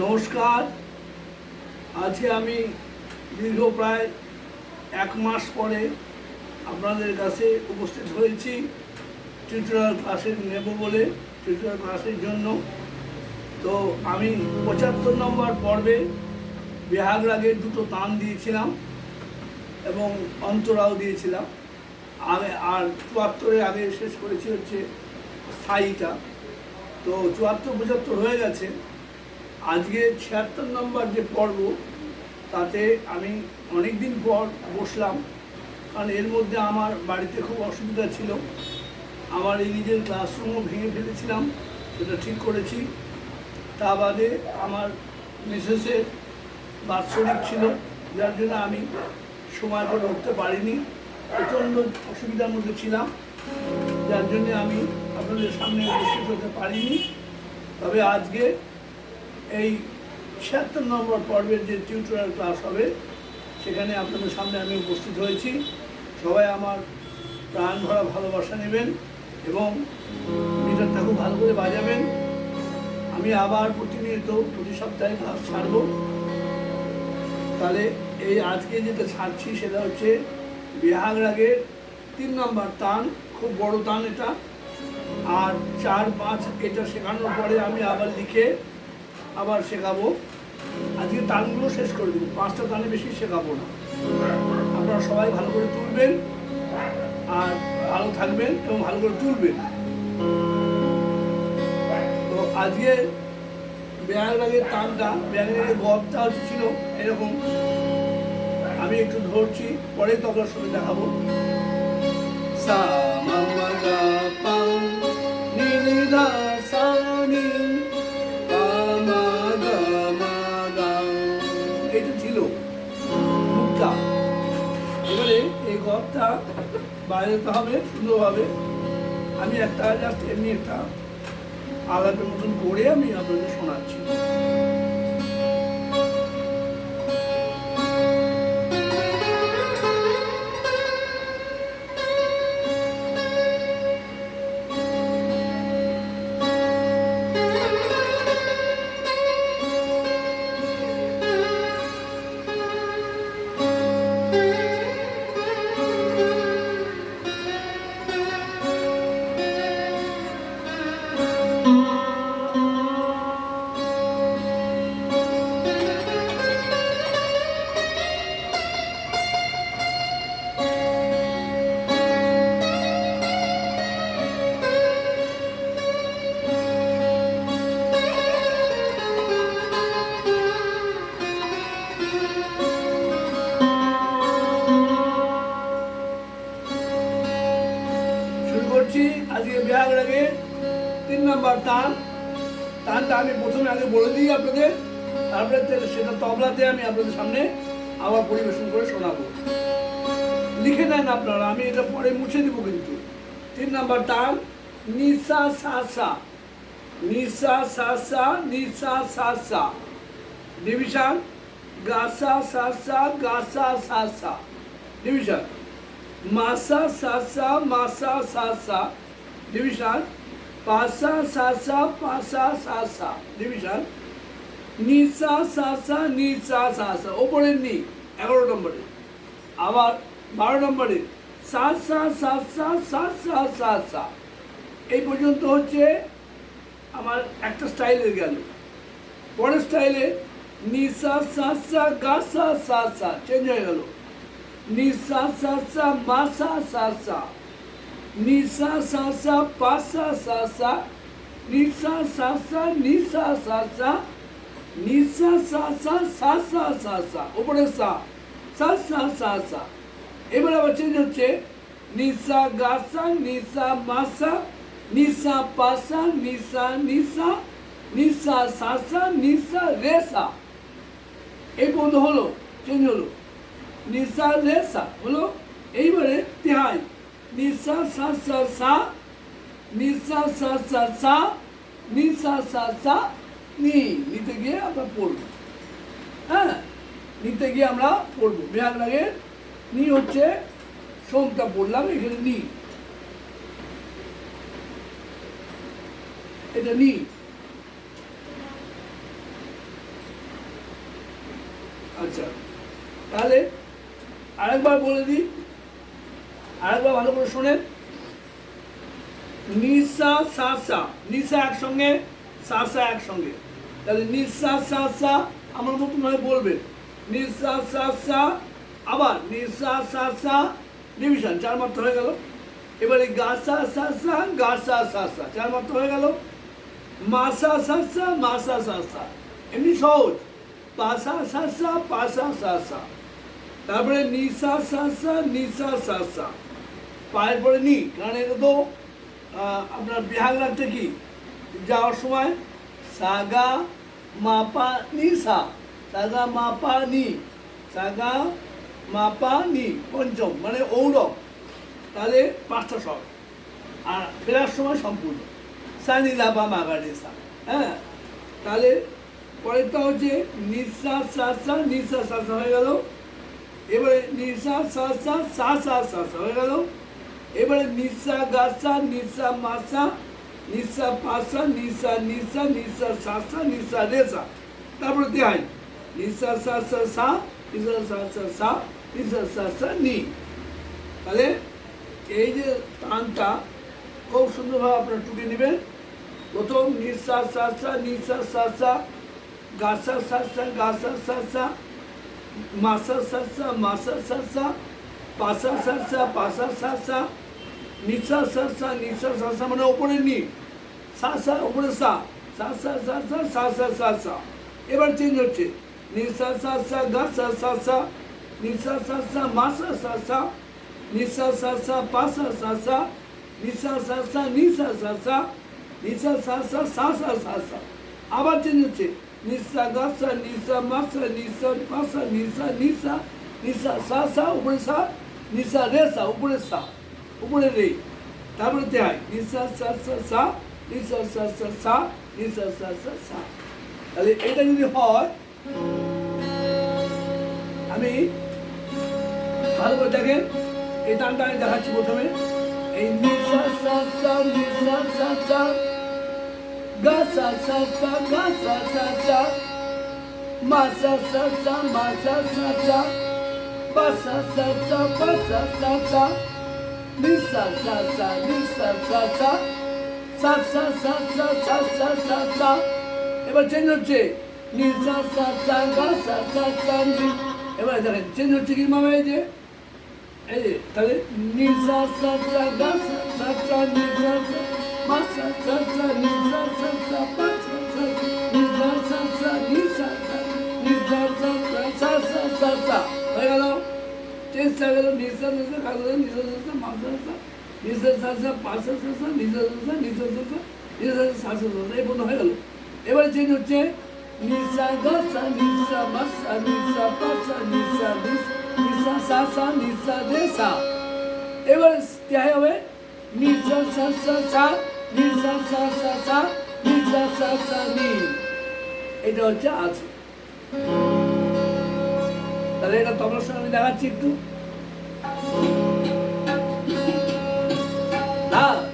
নমস্কার। আজকে আমি দীর্ঘ প্রায় এক মাস পরে আপনাদের কাছে উপস্থিত হয়েছি। টিউটোরিয়াল ক্লাসে নেব বলে টিউটোরিয়াল ক্লাসের জন্য। তো আমি পঁচাত্তর নম্বর পর্বে বেহাগ রাগের দুটো তান দিয়েছিলাম এবং অন্তরাও দিয়েছিলাম। আর চুয়াত্তরে আগে শেষ করেছি হচ্ছে স্থায়ীটা। তো চুয়াত্তর, পঁচাত্তর হয়ে গেছে। আজকে ছিয়াত্তর নম্বর যে পর্ব, তাতে আমি অনেক দিন পর বসলাম, কারণ এর মধ্যে আমার বাড়িতে খুব অসুবিধা ছিল। আমার এই নিজের ক্লাসরুমও ভেঙে ফেলেছিলাম, সেটা ঠিক করেছি। তা বাদে আমার মিসেসের বাৎসরিক ছিল, যার জন্য আমি সময় করে উঠতে পারিনি। প্রচণ্ড অসুবিধার মধ্যে ছিলাম, যার জন্যে আমি আপনাদের সামনে উপস্থিত হতে পারিনি। তবে আজকে এই ছিয়াত্তর নম্বর পর্বের যে টিউটোরিয়াল ক্লাস হবে, সেখানে আপনাদের সামনে আমি উপস্থিত হয়েছি। সবাই আমার প্রাণ ভরা ভালোবাসা নেবেন এবং গিটারটা খুব ভালো করে বাজাবেন। আমি আবার প্রতিনিয়ত প্রতি সপ্তাহে ক্লাস ছাড়ব। তাহলে এই আজকে যেটা ছাড়ছি সেটা হচ্ছে বিহাগ রাগের তিন নম্বর তান খুব বড় তান এটা। আর চার পাঁচ এটা শেখানোর পরে আমি আবার লিখে আবার শেখাবো। আজকে তানগুলো শেষ করে দেবো, পাঁচটা তানে বেশি শেখাবো না। আপনারা সবাই ভালো করে তুলবেন আর ভালো থাকবেন এবং ভালো করে তুলবেন। তো আজকে টানটা ব্যাগ রাগের গদটা হচ্ছে ছিল এরকম। আমি একটু ধরছি, পরে তো আপনার সঙ্গে দেখাবো। সা মা মা গা পা নি নি ধা সা নি পা মা গা মা গা এটা ছিল মুখটা। এবারে এই বাইরে যেতে হবে সুন্দরভাবে আমি একটা জাস্ট এমনি একটা আলাপের মতন করে আমি আপনাদের শোনাচ্ছি। তিন নম্বর টান টানটা আমি প্রথমে আগে বলে দিই আপনাদের। তারপরে সেটা তবলাতে আমি আপনাদের সামনে আবার পরিবেশন করে শোনাবো। লিখে নেন আপনারা, আমি এটা পরে মুছে দিব কিন্তু। তিন নম্বর টান নিসা সা সা। নিসা সা সা, নিসা সা সা। ডিভিশন গাসা সা সা গাসা সা সা ডিভিশন মাসা সাসা মাসা সাসা ডিভিশন পাসা সাসা পাসা সাসা। ডিভিশন নিসা সাসা নিসা সাসা। ওপরের নি, এগারো নম্বরে। আবার বারো নম্বরে, সাসা সাসা সাসা সাসা। এই পর্যন্ত হচ্ছে আমার একটা স্টাইলের গেল পরের স্টাইলে নিসা সাসা, গাসা সাসা। চেঞ্জ হয়ে গেল। নিসা সাসা, মাসা সাসা। নিসা সাসা পাসা সাসা নিসা সাসা নিসা সাসা নিসা সাসা সাসা সাসা উপরে সা সাসা সাসা এবার আবার চেঞ্জ হচ্ছে নিসা গাসা নিসা মাসা নিসা পাসা নিসা নিসা নিসা সাসা নিসা রেসা এই পর্যন্ত হলো চেঞ্জ হলো নিসা রেসা হলো এইবারে তেহাই নিঃসা সা সা সা নিঃসা সা সা সা নিতে গিয়ে আমরা পড়ব হ্যাঁ নিতে গিয়ে আমরা পড়ব বিহার লাগে নি হচ্ছে সোমটা পড়লাম এখানে নি এটা নি আচ্ছা তাহলে আরেকবার বলে দিই আরেকবার ভালো করে শোনেন নিসা সা সা নিসা একসঙ্গে সা সা একসঙ্গে তাহলে নিসা সা আমার মতন ভাবে বলবেন নিসা সা আবার নিসা সা ডিভিশন চার মাত্রা হয়ে গেল এবারে গাসা সা সা সা চার মাত্রা হয়ে গেল মাসা সা মাসা সা এমনি সহজ পাসা সা সা পাসা সা তারপরে নিসা সা সা নিসা সা পায়ের পরে নি, কারণ এটা তো আপনার বিহাগ রাখতে কি যাওয়ার সময়, সাগা মাপা নি সা, সাগা মাপা নি, সাগা মাপা নি, পঞ্চম মানে ঔরব। তাহলে পাঁচটা স্বর আর ফেরার সময় সম্পূর্ণ। সা নি দা বা মা সা হ্যাঁ? তাহলে পরেরটা হচ্ছে নিঃশ্বাস সা সা নিঃশ্বাস সা সা হয়ে গেল। এবারে নিশা সা সা সা সা সা সা হয়ে গেল। এবারে নিসা গাসা নিসা মাসা নিসা পাসা নিসা নিসা নিসা সাসা নিসা রেসা তারপরে তে হয় নিসা সাসা সা নিসা সাসা সা নিসা সাসা নি তাহলে এই যে টানটা খুব সুন্দরভাবে আপনারা টুকে নেবেন প্রথম নিসা সাসা নিসা সাসা গাছা সাসা গাছা সাসা মাসা সাসা মাসা সাসা পাশা সাসা পাশা সাসা নিঃশ্বাস শ্বাস শ্বাস নিঃশ্বাস শ্বাস মানে ওপরে নি শ্বাস শ্বাস ওপরে সা শ্বাস শ্বাস শ্বাস শ্বাস শ্বাস শ্বাস শ্বাস সা এবার চেঞ্জ হচ্ছে নিঃশ্বাস শ্বাস শ্বাস গা শ্বাস শ্বাস সা নিঃশ্বাস শ্বাস শ্বাস মা শ্বাস শ্বাস সা নিঃশ্বাস শ্বাস শ্বাস পা শ্বাস শ্বাস সা নিঃশ্বাস শ্বাস শ্বাস নিঃশ্বাস শ্বাস সা নিঃশ্বাস শ্বাস শ্বাস শ্বাস শ্বাস শ্বাস সা আবার চেঞ্জ হচ্ছে নিঃশ্বাস গা শ্বাস নিঃশ্বাস মা শ্বাস নিঃশ্বাস পা শ্বাস নিঃশ্বাস নিঃশ্বাস নিঃশ্বাস শ্বাস সা উপরে সা নিঃশ্বাস রে সা উপরে সা উপরে রে তারপরে দেয় নিসা সা সা সা নিসা সা সা সা নিসা সা সা সা তাহলে এটা যদি হয়, আমি ভালো করে দেখেন, এই টানটা আমি দেখাচ্ছি প্রথমে। এই নিসা সা সা নিসা সা সা গা সা সা সা গা সা সা সা মা সা সা সা মা সা সা সা পা সা সা সা পা সা সা সা নি সা সা সা নি সা সা সা সা সা সা সা সা সা সা সা এবার চেঞ্জ হচ্ছে নি সা সা সা গা সা সা সা নি এবার দেখেন চেঞ্জ হচ্ছে কি মামা এই যে এই যে তাহলে নি সা সা সা গা সা সা সা নি সা সা মা সা সা সা নি সা সা সা পা সা সা নি সা সা সা নি সা সা নি সা সা সা সা সা সা সা হয়ে গেল तेच सगळं निसर्ग असं कागद निसर्ग असतं माणसं असतं নিঃশ্বাস শ্বাসটা পাশের শ্বাসটা নিঃশ্বাস শ্বাসটা নিঃশ্বাস শ্বাসটা নিঃশ্বাস শ্বাস শ্বাসটা এই বন্ধ হয়ে গেল এবার চেঞ্জ হচ্ছে নিশা গাছা নিশা বাসা নিশা পাশা নিশা দিস নিশা সাসা নিশা দেশা এবারে क्या হবে নিশা সাসা সা নিশা সাসা সা নিশা সাসা নি এটা হচ্ছে আছে তাহলে এটা তোমার সঙ্গে আমি দেখাচ্ছি একটু 나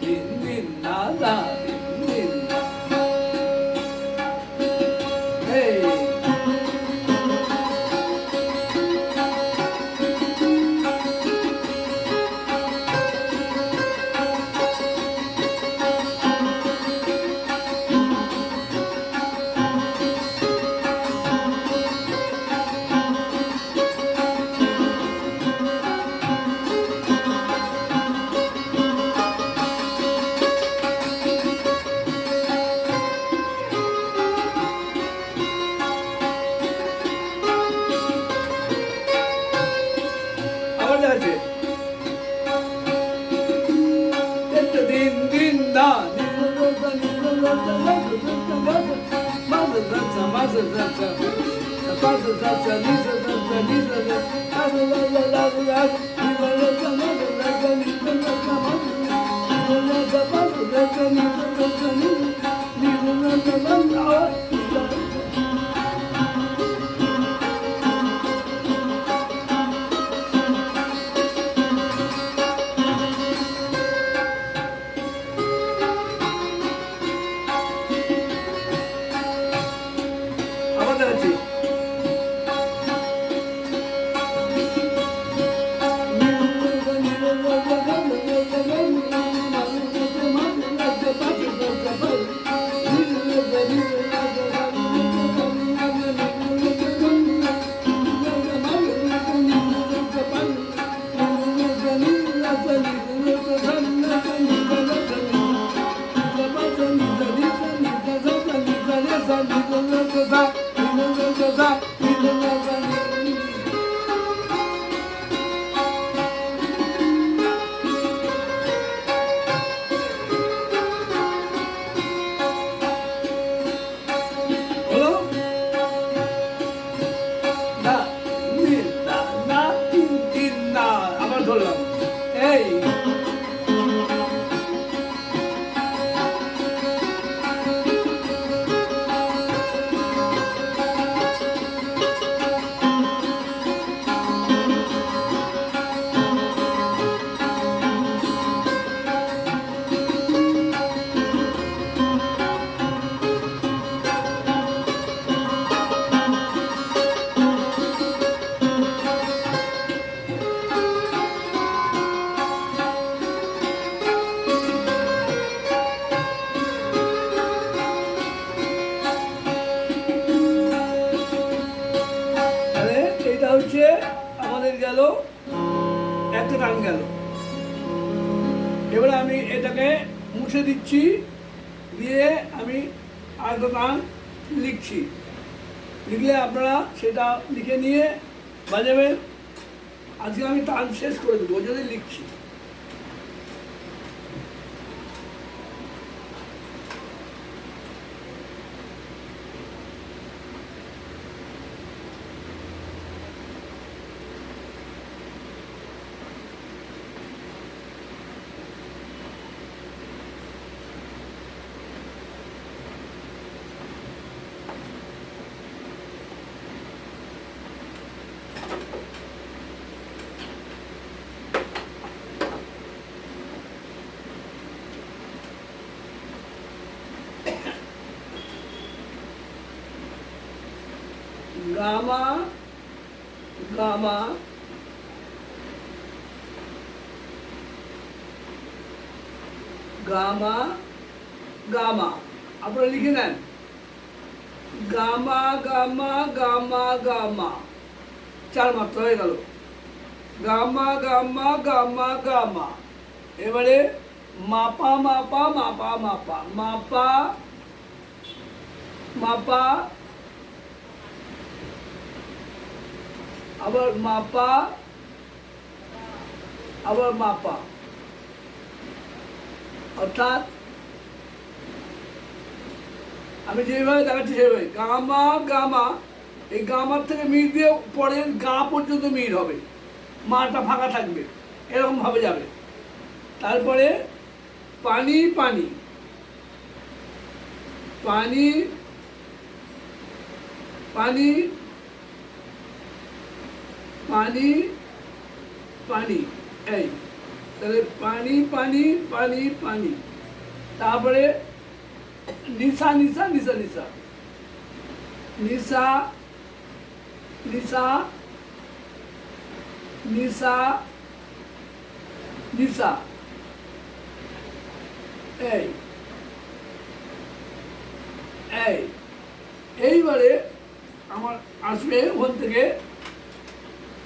একটা রান গেল। এবারে আমি এটাকে মুছে দিচ্ছি, দিয়ে আমি আরেকটা গান লিখছি। লিখলে আপনারা সেটা লিখে নিয়ে বাজাবেন। আজকে আমি তান শেষ করে দেবো, যদি লিখছি। গামা গামা গামা আপনারা লিখে নেন গামা গামা গামা গামা চার মাত্রা হয়ে গেল গামা গামা গামা গামা এবারে মাপা মাপা মাপা মাপা মাপা মাপা আবার মাপা আবার মাপা। অর্থাৎ আমি যেভাবে দেখাচ্ছি সেভাবে, গামা গামা, এই গামার থেকে মির দিয়ে পরের গা পর্যন্ত মির হবে। মাটা ফাঁকা থাকবে, এরকম ভাবে যাবে। তারপরে পানি পানি। পানি পানি পানি পানি, এই, তাহলে পানি পানি পানি পানি। তারপরে নিশা নিশা নিশা নিশা নিশা নিশা নিশা নিশা এই এই, এইবারে আমার আসবে ওখান থেকে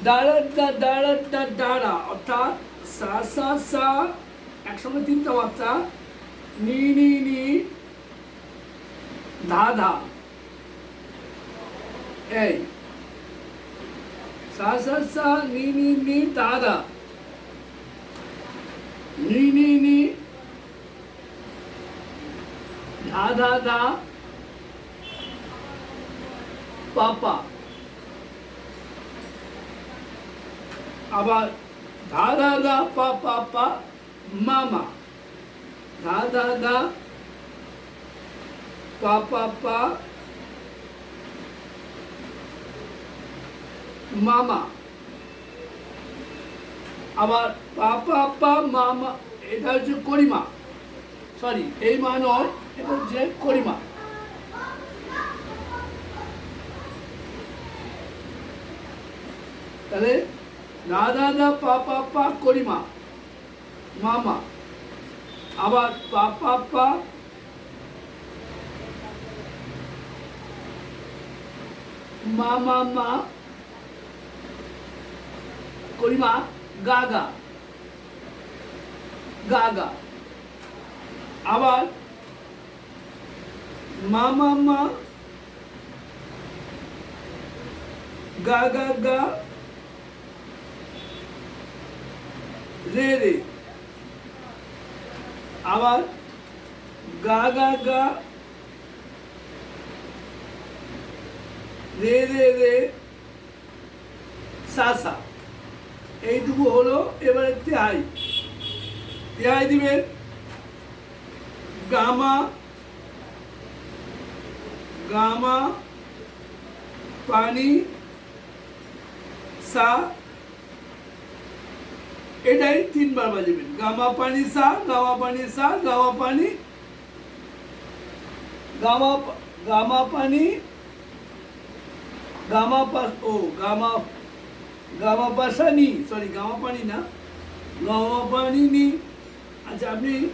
দাঁড়া দা দাঁড়া দা দাঁড়া অর্থাৎ সা সা সা একসঙ্গে তিনটা মাত্রা নি নি নি ধা ধা এই সা সা সা নি নি নি ধা ধা নি নি নি ধা ধা ধা পাপা আবার ধা ধা ধা পা পা পা মামা ধা ধা ধা পা পা পা মামা আবার পা পা পা মামা এটা হচ্ছে করিমা। সরি এই মা নয়, এটা হচ্ছে করিমা। তাহলে রাধা দা পা পা পা করিমা মামা আবার পা পা পা। মা মা মা। করিমা গা গা। গা গা। আবার মা মা মা। গা গা গা। রে রে আবার গা গা গা। রে রে রে। সা সা। এইটুকু হলো এবারে তেহাই তেহাই দিবেন গামা। গামা। পানি। সা। এটাই তিনবার বাজাবেন। গামা পানি সা, গামা পানি সা, গামা পানি, গামা গামা পানি, গামা ও, গামা গামা পাশা নি সরি গামা পানি না, গামা পানি নি। আচ্ছা আপনি,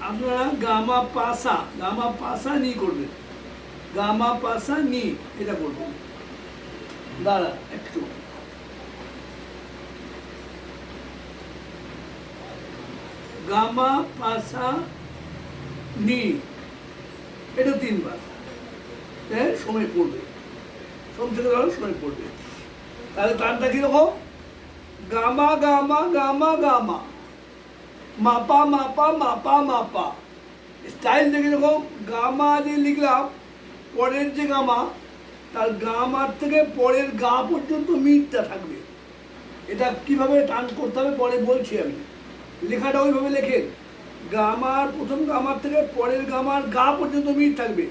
আপনারা গামা পাসা গামা পাসা নি করবেন। গামা পাসা নি এটা করবেন। দাঁড়া একটু। গামা পাসা নি। এটা তিনবার। সময় পড়বে। সোম থেকে ধরো সময় পড়বে। তাহলে তানটা কীরকম? গামা গামা গামা গামা। মাপা মাপা মাপা মাপা। স্টাইল দেখে এরকম গামা যে লিখলাম, পরের যে গামা, তার গামার থেকে পরের গা পর্যন্ত মিটটা থাকবে। এটা কীভাবে টান করতে হবে পরে বলছি আমি। লেখাটা ওইভাবে লেখেন। গামার প্রথম গামার থেকে পরের গামার গা পর্যন্ত মিট থাকবে।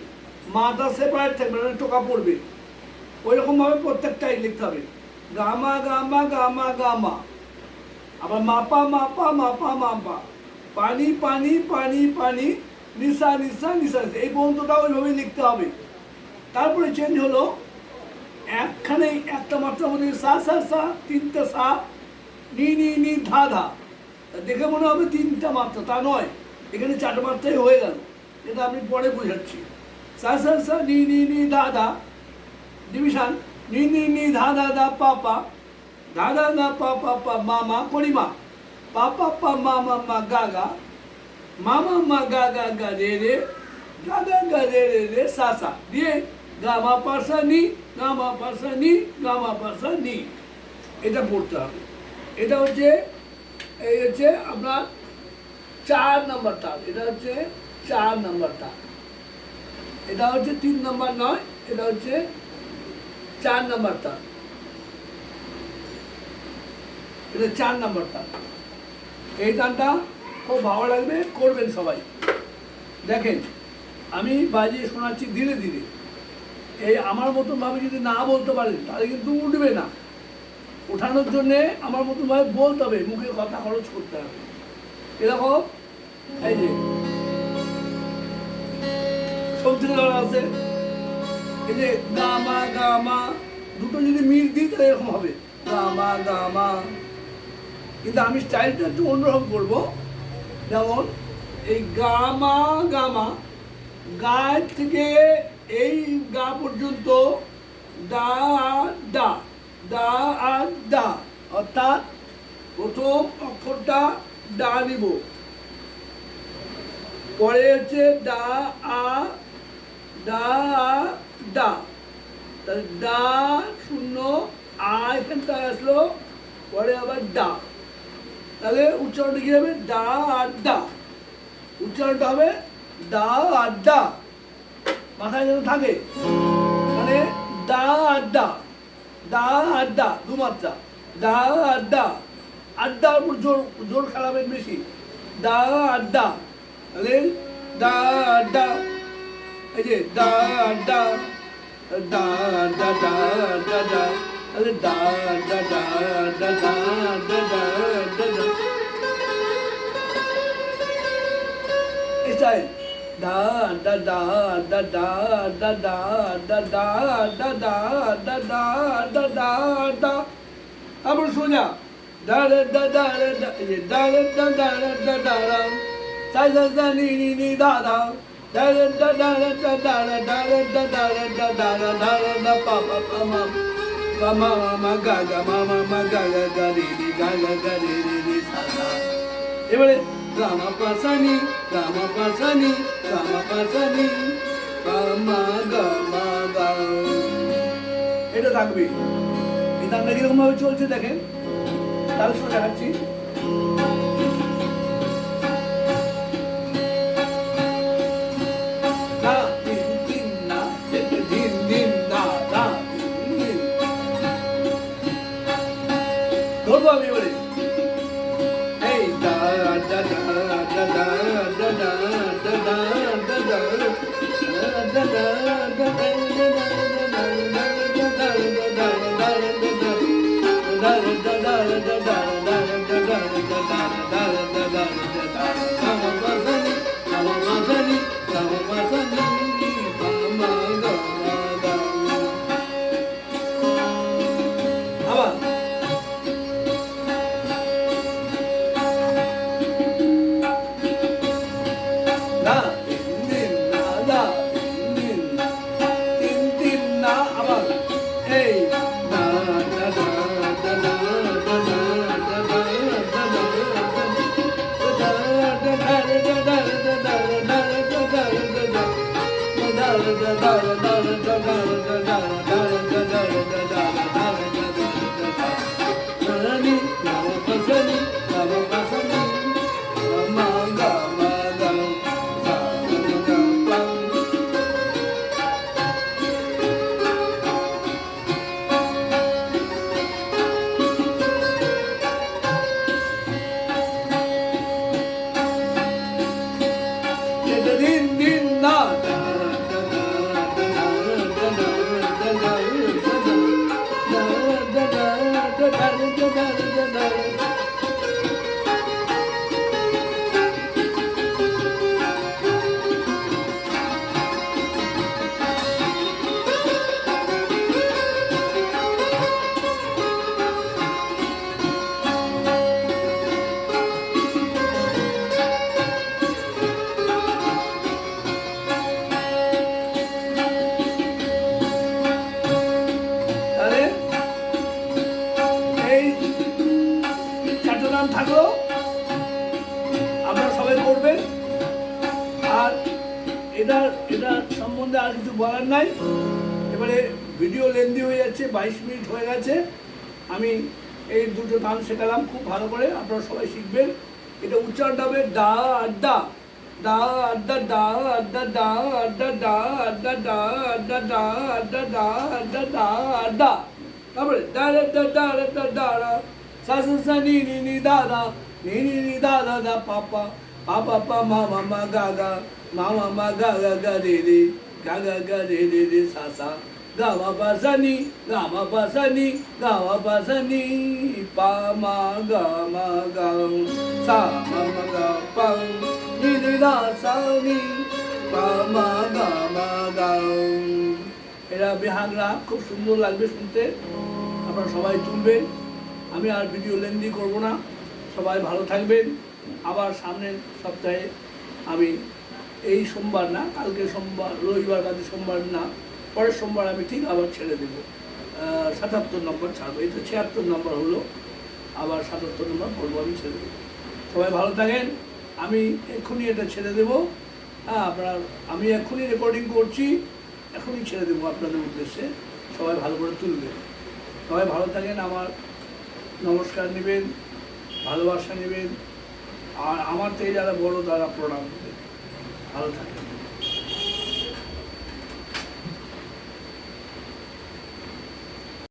মাথা সেপারেট থাকবে মানে টোকা পড়বে। ওই রকমভাবে প্রত্যেকটাই লিখতে হবে। গামা গামা গামা গামা আবার মাপা মাপা মাপা মাপা। পানি পানি পানি পানি নিশা নিশা নিশা। এই পর্যন্তটা ওইভাবেই লিখতে হবে। তারপরে চেঞ্জ হলো একখানে একটা মাত্রার মধ্যে সা সা সা, তিনটে সা, নি নি নি, ধা ধা। দেখে মনে হবে তিনটা মাত্রা, তা নয়। এখানে চারটা মাত্রাই হয়ে গেল। এটা আমি পরে বোঝাচ্ছি। সা সা সা নি নি নি, ধা ধা। ডিভিশন নি নি নি, ধা ধা ধা, পা পা। ধা ধা ধা, পা পা পা, মা মা পরিমা পা পা পা, মা মা মা, গা গা। মা মা মা, গা গা গা, রে রে। গা গা গা, রে রে রে, সা সা। দিয়ে গা, মা পাশা নি, গা, মা পাশা নি, গা, মা পাশা নি। এটা পড়তে হবে। এটা হচ্ছে এই হচ্ছে আপনার চার নাম্বার তাল। এটা হচ্ছে চার নাম্বার তাল। এটা হচ্ছে তিন নাম্বার নয়, এটা হচ্ছে চার নাম্বার তাল। এটা চার নাম্বার তাল। এই গানটা খুব ভালো লাগবে, করবেন সবাই। দেখেন, আমি বাজিয়ে শোনাচ্ছি ধীরে ধীরে। এই আমার মতন ভাবে যদি না বলতে পারেন, তাহলে কিন্তু উঠবে না। ওঠানোর জন্যে আমার মতন ভাবে বলতে হবে, মুখে কথা খরচ করতে হবে। এরকম? এই যে। সবজি আছে। এই যে গামা গামা, দুটো যদি মিল দিই তাহলে এরকম হবে। গামা গামা। কিন্তু আমি স্টাইলটা একটু অন্যরকম করব। যেমন এই গামা গামা, গায়ের থেকে এই গা পর্যন্ত দা ডা দা আর দা অর্থাৎ প্রথম অক্ষরটা ডা নিব। পরে হচ্ছে ডা আ ডা আ, ডা তাহলে ডা শূন্য আ এখানটা আসলো পরে আবার ডা তাহলে উচ্চারণটা কি হবে? ডা আর ডা উচ্চারণটা হবে ডা আর ডা মাথায় যেন থাকে। মানে ডা আর ডা দা আর দা দু মাত্রা দা আর দা আড্ডার উপর জোর জোর খারাপের বেশি দা আড্ডা তাহলে দা আড্ডা এই যে দা আড্ডা দা আড্ডা দা আড্ডা দা তাহলে দা আড্ডা দা আড্ডা দা আড্ডা দা আড্ডা দা এটাই da da da da da da da da da da da da da da da da আবার সোজা da da da da da এই যে da da da da da da da সা সা সা নি নি নি da da da da da da da da da da da da da da da da da da da da pa pa pa ma pa ma ma ma ga ga ma ma ma ga ga ga ri ri ga ga ga ri ri ri sa sa এবারে రామ పసని రామ పసని రామ పసని এটা থাকবে। এই দাঙ্গা কীরকম ভাবে চলছে দেখেন। তাহলে শুনে দেখাচ্ছি। এবারে ভিডিও লেন্দি হয়ে যাচ্ছে বাইশ মিনিট হয়ে গেছে আমি এই দুটো গান শেখালাম খুব ভালো করে আপনারা সবাই শিখবেন এটা উচ্চারণটা হবে ডা আড্ডা ডা আড্ডা ডা আড্ডা ডা আড্ডা ডা আড্ডা ডা আড্ডা ডা আড্ডা ডা আড্ডা ডা আড্ডা তারপরে ডা ডা ডা ডা ডা ডা ডা ডা সা সা সা নি নি নি দা দা নি নি নি দা দা দা পা পা পা পা পা মা মা মা গা গা মা মা মা গা গা গা রে রে গা গা গা রে রে রে সা সা গাওয়া বাজানি গাওয়া বাজানি গাওয়া বাজানি পামা গামা গাও সা মা গা পাও নিদা সামি পামা গামা গাও এরা বেহাংরা খুব সুন্দর লাগবে শুনতে। আপনারা সবাই তুলবেন। আমি আর ভিডিও লেন্দি করব না। সবাই ভালো থাকবেন। আবার সামনের সপ্তাহে আমি এই সোমবার না, কালকে সোমবার, রবিবার কালকে সোমবার না পরের সোমবার আমি ঠিক আবার ছেড়ে দেবো। সাতাত্তর নম্বর ছাড়বো। এই তো ছিয়াত্তর নম্বর হলো। আবার সাতাত্তর নম্বর করব আমি ছেড়ে দেবো। সবাই ভালো থাকেন। আমি এক্ষুনি এটা ছেড়ে দেবো। হ্যাঁ আপনার, আমি এক্ষুনি রেকর্ডিং করছি। এখনই ছেড়ে দেবো আপনাদের উদ্দেশ্যে। সবাই ভালো করে তুলবেন। সবাই ভালো থাকেন। আমার নমস্কার নেবেন, ভালোবাসা নেবেন। আর আমার থেকে যারা বড় তারা প্রণাম দেবেন ভালো থাকেন।